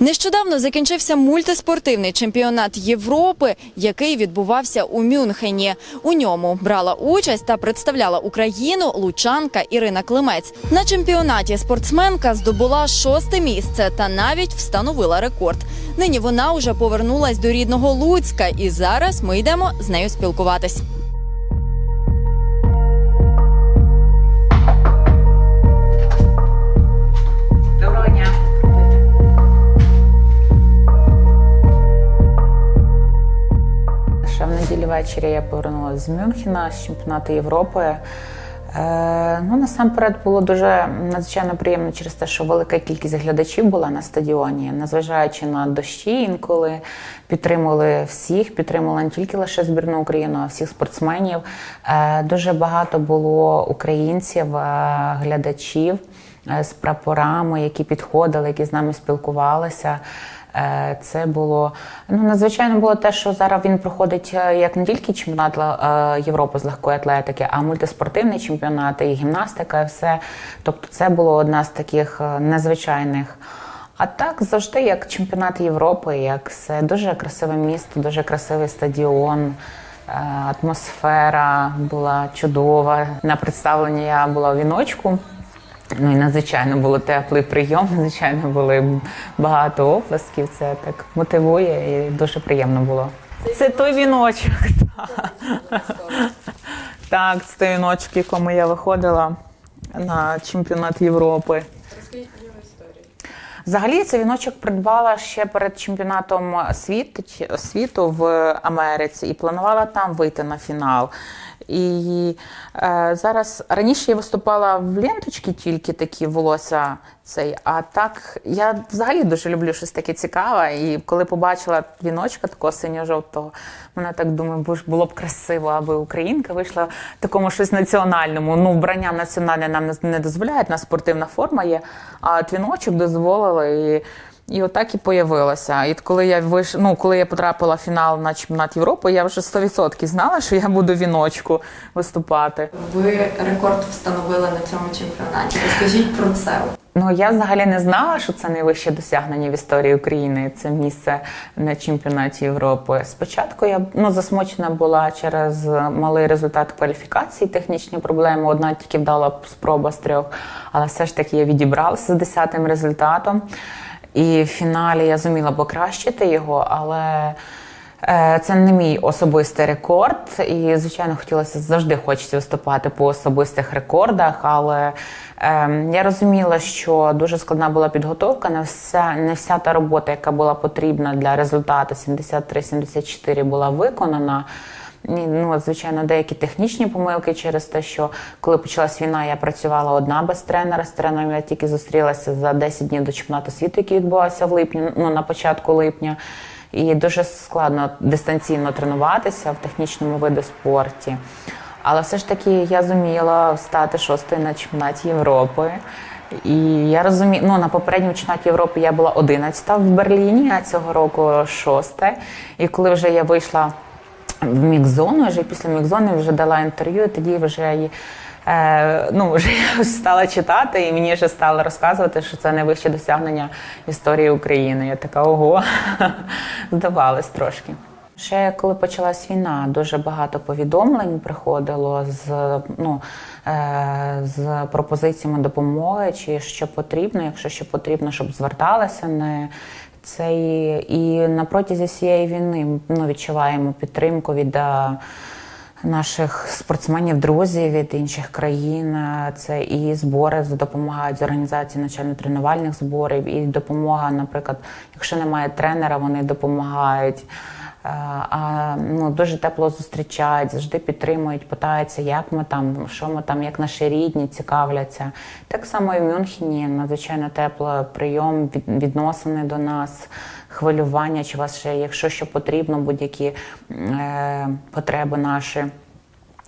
Нещодавно закінчився мультиспортивний чемпіонат Європи, який відбувався у Мюнхені. У ньому брала участь та представляла Україну лучанка Ірина Климець. На чемпіонаті спортсменка здобула шосте місце та навіть встановила рекорд. Нині вона уже повернулась до рідного Луцька, і зараз ми йдемо з нею спілкуватись. Ввечері я повернулася з Мюнхена з чемпіонату Європи. Е, ну, насамперед було дуже надзвичайно приємно через те, що велика кількість глядачів була на стадіоні, незважаючи на дощі, інколи підтримували всіх, підтримували не тільки лише збірну Україну, а всіх спортсменів. Е, дуже багато було українців, е, глядачів з прапорами, які підходили, які з нами спілкувалися. Е, Це було ну надзвичайно було те, що зараз він проходить е, як не тільки чемпіонат е, Європи з легкої атлетики, а мультиспортивний чемпіонат, і гімнастика, і все. Тобто, це було одна з таких незвичайних. А так завжди як чемпіонат Європи, як все дуже красиве місто, дуже красивий стадіон. Атмосфера була чудова. На представленні я була у віночку. Ну і надзвичайно було теплий прийом, надзвичайно були багато оплесків. Це так мотивує і дуже приємно було. Це той віночок. так. Це той віночок, якому я виходила на чемпіонат Європи. Взагалі цей віночок придбала ще перед чемпіонатом світу, світу в Америці і планувала там вийти на фінал. І е, зараз раніше я виступала в ленточки тільки такі волосся цей. А так я взагалі дуже люблю щось таке цікаве. І коли побачила віночка такого синьо-жовтого, мене так думаю, бо ж було б красиво, аби українка вийшла в такому щось національному. Ну, вбрання національне нам не- не дозволяє, на спортивна форма є. А от віночок дозволила і. І отак і появилося. І коли я виш... ну, коли я потрапила в фінал на чемпіонат Європи, я вже 100% знала, що я буду віночку виступати. Ви рекорд встановили на цьому чемпіонаті. Розкажіть про це. Ну я взагалі не знала, що це найвище досягнення в історії України. Це місце на чемпіонаті Європи. Спочатку я ну засмучена була через малий результат кваліфікації, технічні проблеми. Одна тільки вдала спроба з трьох, але все ж таки я відібралася з десятим результатом. І в фіналі я зуміла покращити його, але. Е, Це не мій особистий рекорд, і звичайно хотілося завжди хочеться виступати по особистих рекордах. Але е, я розуміла, що дуже складна була підготовка. Не вся не вся та робота, яка була потрібна для результату 73-74 була виконана. Ну, звичайно, деякі технічні помилки через те, що коли почалась війна, я працювала одна без тренера. З тренером я тільки зустрілася за 10 днів до чемпіонату світу, який відбувався в липні, ну на початку липня. І дуже складно дистанційно тренуватися в технічному виду спорті. Але все ж таки я зуміла стати шостою на чемпіонаті Європи. І я розумію, ну на попередньому чемпіонаті Європи я була 11 в Берліні, а цього року шосте. І коли вже я вийшла в мікзону, вже після мікзони вже дала інтерв'ю, і тоді вже. Е, ну, вже я стала читати, і мені вже стали розказувати, що це найвище досягнення історії України. Я така ого, здавалось трошки. Ще коли почалась війна, дуже багато повідомлень приходило з, ну, е, з пропозиціями допомоги, чи що потрібно, якщо що потрібно, щоб зверталися не це і, і на протязі всієї війни ну, відчуваємо підтримку від. Наших спортсменів, друзів від інших країн Е, це і збори допомагають з організації навчально-тренувальних зборів, і допомога, наприклад, якщо немає тренера, вони допомагають. Е, А ну дуже тепло зустрічають, завжди підтримують, питаються, як ми там, що ми там, як наші рідні, цікавляться. Так само і в Мюнхені надзвичайно тепло прийом, відносини до нас, хвилювання, чи вас ще, якщо що потрібно, будь-які е, потреби наші.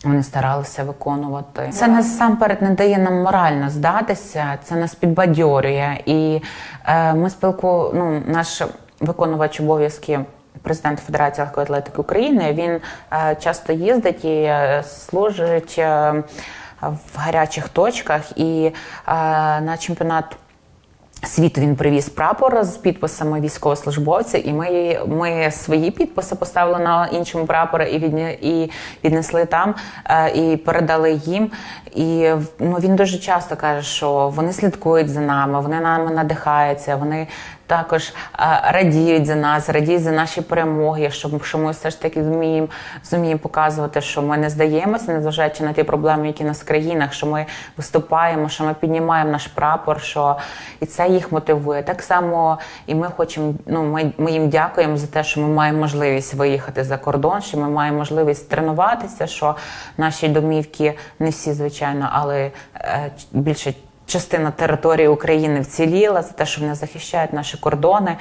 Вони старалися виконувати. Це насамперед не дає нам морально здатися, це нас підбадьорює. І е, ми спілку, ну, наш виконувач обов'язки. Президент Федерації легкої атлетики України він е, часто їздить і е, служить е, в гарячих точках. І на чемпіонат Світ він привіз прапор з підписами військовослужбовців, і ми, ми свої підписи поставили на іншому прапорі і, відні, і віднесли там, і передали їм. І ну, він дуже часто каже, що вони слідкують за нами, вони нами надихаються, вони також е, радіють за нас, радіють за наші перемоги, що, що ми все ж таки зуміємо, зуміємо показувати, що ми не здаємося, незважаючи на ті проблеми, які нас в країнах, що ми виступаємо, що ми піднімаємо наш прапор, що і це їх мотивує. Так само і ми хочемо. Ну ми, ми їм дякуємо за те, що ми маємо можливість виїхати за кордон, що ми маємо можливість тренуватися, що наші домівки не всі, звичайно, але е, більше. Частина території України вціліла за те, що вони захищають наші кордони.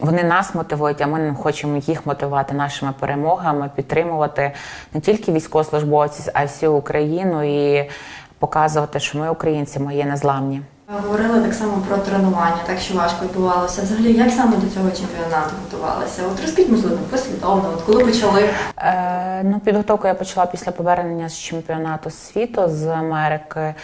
Вони нас мотивують, а ми хочемо їх мотивувати нашими перемогами, підтримувати не тільки військовослужбовців, а й всю Україну і показувати, що ми українці, ми є незламні. Говорили так само про тренування, так що важко відбувалося. Взагалі, як саме до цього чемпіонату готувалися? От розкажіть, можливо, послідовно, от коли почали? Е, ну, підготовку я почала після повернення з чемпіонату світу з Америки.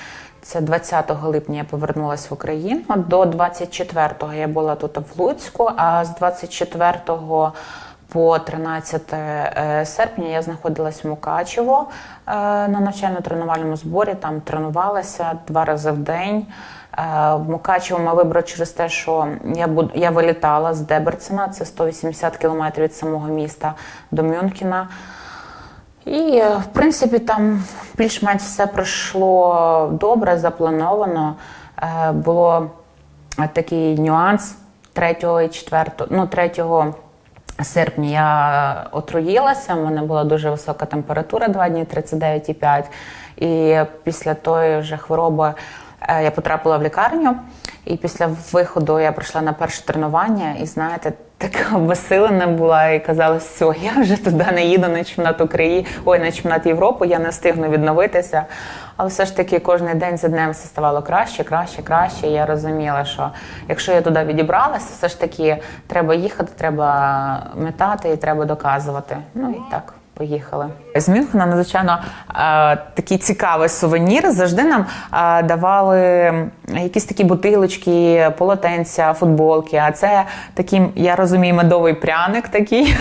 Це 20 липня я повернулася в Україну. До 24-го я була тут в Луцьку, а з 24-го по 13 е, серпня я знаходилась в Мукачево е, на навчально-тренувальному зборі. Там тренувалася два рази в день. Е, В Мукачево ми вибрали через те, що я буду я вилітала з Деберцена, це 180 кілометрів від самого міста до Мюнхена. І, е, в принципі, там більш-менш все пройшло добре, заплановано. Е, Було е, такий нюанс 3 і 4, ну, 3 серпня я отруїлася, в мене була дуже висока температура 2 дні, 39,5. І після тої вже хвороби я потрапила в лікарню. І після виходу я прийшла на перше тренування, і знаєте, така обесилена була і казала, все, я вже туди не їду на чемпіонат України, ой, на чемпіонат Європи, я не встигну відновитися. Але все ж таки кожен день за днем все ставало краще, краще, краще. Я розуміла, що якщо я туди відібралася, все ж таки треба їхати, треба метати і треба доказувати. Ну і так. Поїхали з Мюнхена. Надзвичайно е, такий цікавий сувенір. Завжди нам е, давали якісь такі бутилочки, полотенця, футболки. А це такий, я розумію, медовий пряник такий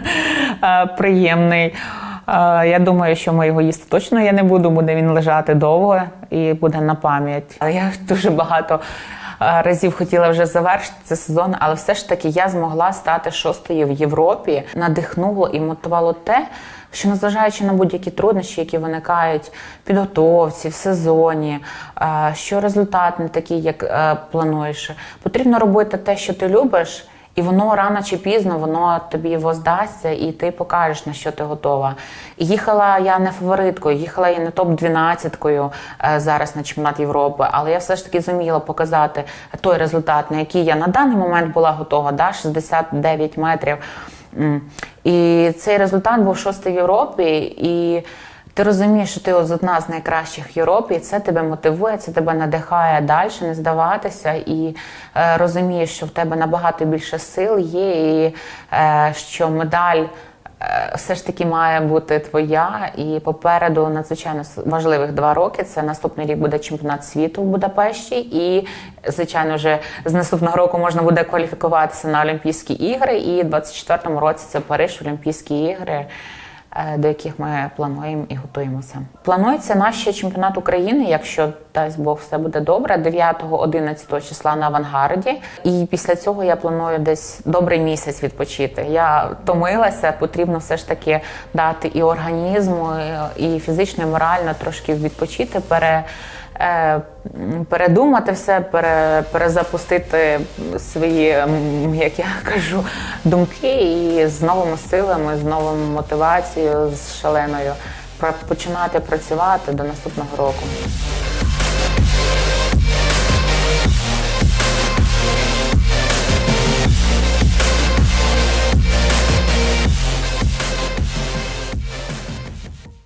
е, приємний. Я думаю, що ми його їсти точно я не буду, буде він лежати довго і буде на пам'ять. Але я дуже багато разів хотіла вже завершити цей сезон, але все ж таки я змогла стати шостою в Європі. Надихнуло і мотивувало те, що незважаючи на будь-які труднощі, які виникають підготовці, в сезоні, е, що результат не такий, як е, плануєш, потрібно робити те, що ти любиш. І воно рано чи пізно воно тобі воздасться, і ти покажеш на що ти готова. Їхала я не фавориткою, їхала я не топ 12 зараз на чемпіонат Європи, але я все ж таки зуміла показати той результат, на який я на даний момент була готова, да, 69 метрів. І цей результат був шостий в Європі. І ти розумієш, що ти одна з найкращих в Європі, і це тебе мотивує, це тебе надихає далі, не здаватися, і е, розумієш, що в тебе набагато більше сил є, і е, що медаль. е, Все ж таки має бути твоя, і попереду надзвичайно важливих два роки. Це наступний рік буде чемпіонат світу в Будапешті, і звичайно, вже з наступного року можна буде кваліфікуватися на Олімпійські ігри. І в 24-му році це Париж, Олімпійські ігри до яких ми плануємо і готуємося. Планується наш чемпіонат України, якщо дасть Бог все буде добре, 9-11 числа на авангарді. І після цього я планую десь добрий місяць відпочити. Я втомилася, потрібно все ж таки дати і організму, і фізично, і морально трошки відпочити, пере. Е, Передумати все, пере, перезапустити свої, як я кажу, думки і з новими силами, з новою мотивацією, з шаленою починати працювати до наступного року.